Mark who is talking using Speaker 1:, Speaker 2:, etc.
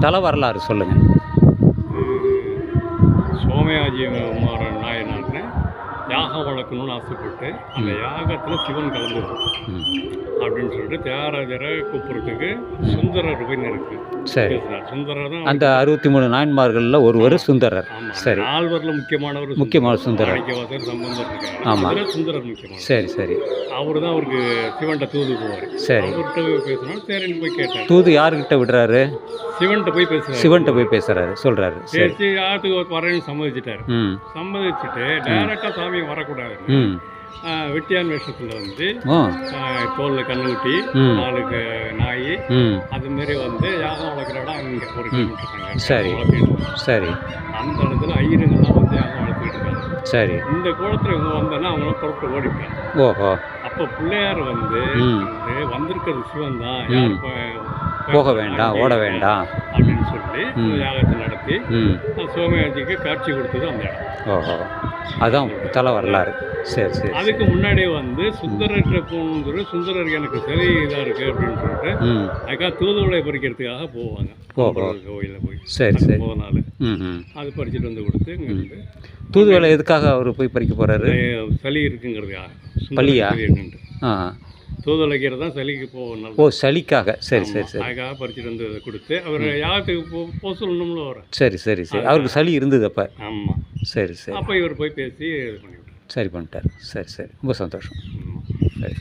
Speaker 1: தல வரலாறு சொல்லுங்கள்
Speaker 2: சோமயாஜி குமாரன் நாயனார்னு யாகம் வளர்க்கணும்னு ஆசைப்பட்டு அந்த யாகத்தில் சிவன் கலந்துரும் அப்படின்னு சொல்லிட்டு தியாகராஜரை கூப்பிட்றதுக்கு சுந்தரர் போய் இருக்கு.
Speaker 1: சரி.
Speaker 2: சுந்தரர் தான்
Speaker 1: அந்த அறுபத்தி மூணு நாயன்மார்களில் ஒருவர் சுந்தரர். சரி.
Speaker 2: நால்வரில் முக்கியமானவர்
Speaker 1: முக்கியமான சுந்தரர்.
Speaker 2: மாணிக்கவாசர் சம்பந்தர் இருக்காரு.
Speaker 1: ஆமா.
Speaker 2: அதுல சுந்தரர் முக்கியமானவர்.
Speaker 1: சரி சரி.
Speaker 2: அவர் தான் அவருக்கு சிவன்கிட்ட தூது போவார்.
Speaker 1: சரி.
Speaker 2: அவர்கிட்ட போய் பேசினா சரின்னு போய் கேட்டார்.
Speaker 1: தூது யாருக்கிட்ட விடுறாரு?
Speaker 2: சிவன்கிட்ட போய் பேசுறாரு.
Speaker 1: சிவன்கிட்ட போய் பேசுறாரு சொல்றாரு. சரி.
Speaker 2: யாத்துக்கு வரேன்னு சம்மதிச்சிட்டாரு. சம்மதிச்சுட்டு டைரக்டாக சாமி வரக்கூடாது
Speaker 1: ம்.
Speaker 2: வெட்டியான் வேஷத்தில் வந்து தோலில் கண்ணுக்குட்டி
Speaker 1: ம்.
Speaker 2: நாளுக்கு நாய் அது மாரி வந்து யாகம் வளர்க்குற இடம் இங்கே ஒரு கிலோமீட்டர்.
Speaker 1: சரி. சரி.
Speaker 2: அந்த இடத்துல ஐயருங்கெல்லாம் வந்து யாகம் வளர்த்துக்கிட்டு இருக்காங்க.
Speaker 1: சரி.
Speaker 2: இந்த குளத்துல இவங்க வந்தோன்னா அவங்கள புறப்பட்டு ஓடிப்பாங்க
Speaker 1: ஓஹோ.
Speaker 2: அப்போ பிள்ளையார் வந்து வந்திருக்கிறது சிவன் தான்.
Speaker 1: போக வேண்டாம் ஓட வேண்டாம்.
Speaker 2: அப்படின்னு சொல்லி. யாகத்தை நடத்தி சோமயாஜிக்கு காட்சி கொடுத்தது அந்த இடம்.
Speaker 1: ஓஹோ. அதான் தலை வரலாறு. சரி சரி
Speaker 2: அதுக்கு முன்னாடி வந்து சுந்தரர்கிட்ட போகணுங்கிற சுந்தரர் எனக்கு சரி இதாக இருக்கு அப்படின்னு சொல்லிட்டு அதுக்காக தூதுவளை பறிக்கிறதுக்காக போவாங்க. கோயிலில் போய்.
Speaker 1: சரி சரி.
Speaker 2: போன நாள்.
Speaker 1: ம் ம்.
Speaker 2: அது பறிச்சுட்டு வந்து கொடுத்து இங்கே
Speaker 1: தூதுவளை எதுக்காக அவர் போய் பறிக்க போகிறாரு
Speaker 2: சளி இருக்குங்கிறதுக்காக. இருக்குன்ட்டு.
Speaker 1: ஆ.
Speaker 2: தூதுவளைக்கிறது தான் சளிக்கு போகணும்
Speaker 1: ஓ சளிக்காக. சரி சரி சரி.
Speaker 2: அதுக்காக பறிச்சுட்டு வந்து கொடுத்து அவர் யாகத்துக்கு போ போக சொல்லணும்ல வர
Speaker 1: சரி சரி சரி. அவருக்கு சளி இருந்தது அப்போ.
Speaker 2: ஆமாம்
Speaker 1: சரி சரி.
Speaker 2: அப்போ இவர் போய் பேசி இது பண்ணிவிட்டார்
Speaker 1: சரி பண்ணிட்டார். சரி சரி. ரொம்ப சந்தோஷம். சரி.